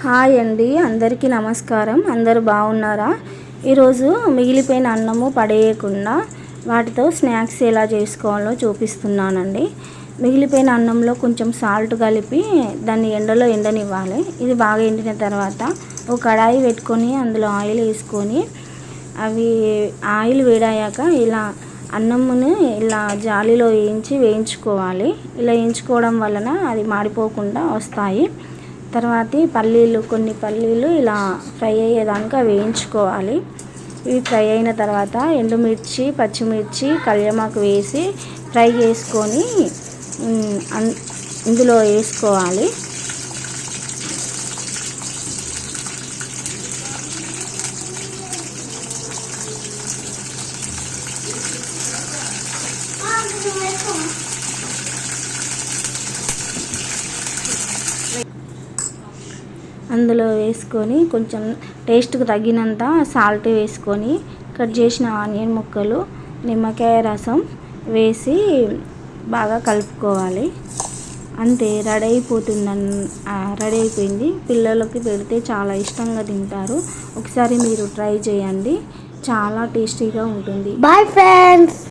Hi అండి అందరికీ నమస్కారం. అందరు బాగున్నారా? ఈరోజు మిగిలిపోయిన అన్నము పడేయకుండా వాటితో స్నాక్స్ ఎలా చేసుకోవాలో చూపిస్తున్నానండి. మిగిలిపోయిన అన్నంలో కొంచెం సాల్ట్ కలిపి దాన్ని ఎండలో ఎండనివ్వాలి. ఇది బాగా ఎండిన తర్వాత ఒక కడాయి పెట్టుకొని అందులో ఆయిల్ వేసుకొని అవి ఆయిల్ వేడయ్యాక ఇలా అన్నమును ఇలా జాలిలో వేయించి వేయించుకోవాలి. ఇలా వేయించుకోవడం వలన అది మాడిపోకుండా వస్తాయి. తర్వాత పల్లీలు కొన్ని పల్లీలు ఇలా ఫ్రై అయ్యేదాకా వేయించుకోవాలి. ఇవి ఫ్రై అయిన తర్వాత ఎండుమిర్చి పచ్చిమిర్చి కళ్యమాకు వేసి ఫ్రై చేసుకొని అన్- ఇందులో వేసుకోవాలి. అందులో వేసుకొని కొంచెం టేస్ట్కి తగినంత సాల్ట్ వేసుకొని కట్ చేసిన ఆనియన్ ముక్కలు నిమ్మకాయ రసం వేసి బాగా కలుపుకోవాలి. అంతే రెడీ అయిపోతుంది రెడీ అయిపోయింది. పిల్లలకి పెడితే చాలా ఇష్టంగా తింటారు. ఒకసారి మీరు ట్రై చేయండి. చాలా టేస్టీగా ఉంటుంది. Bye friends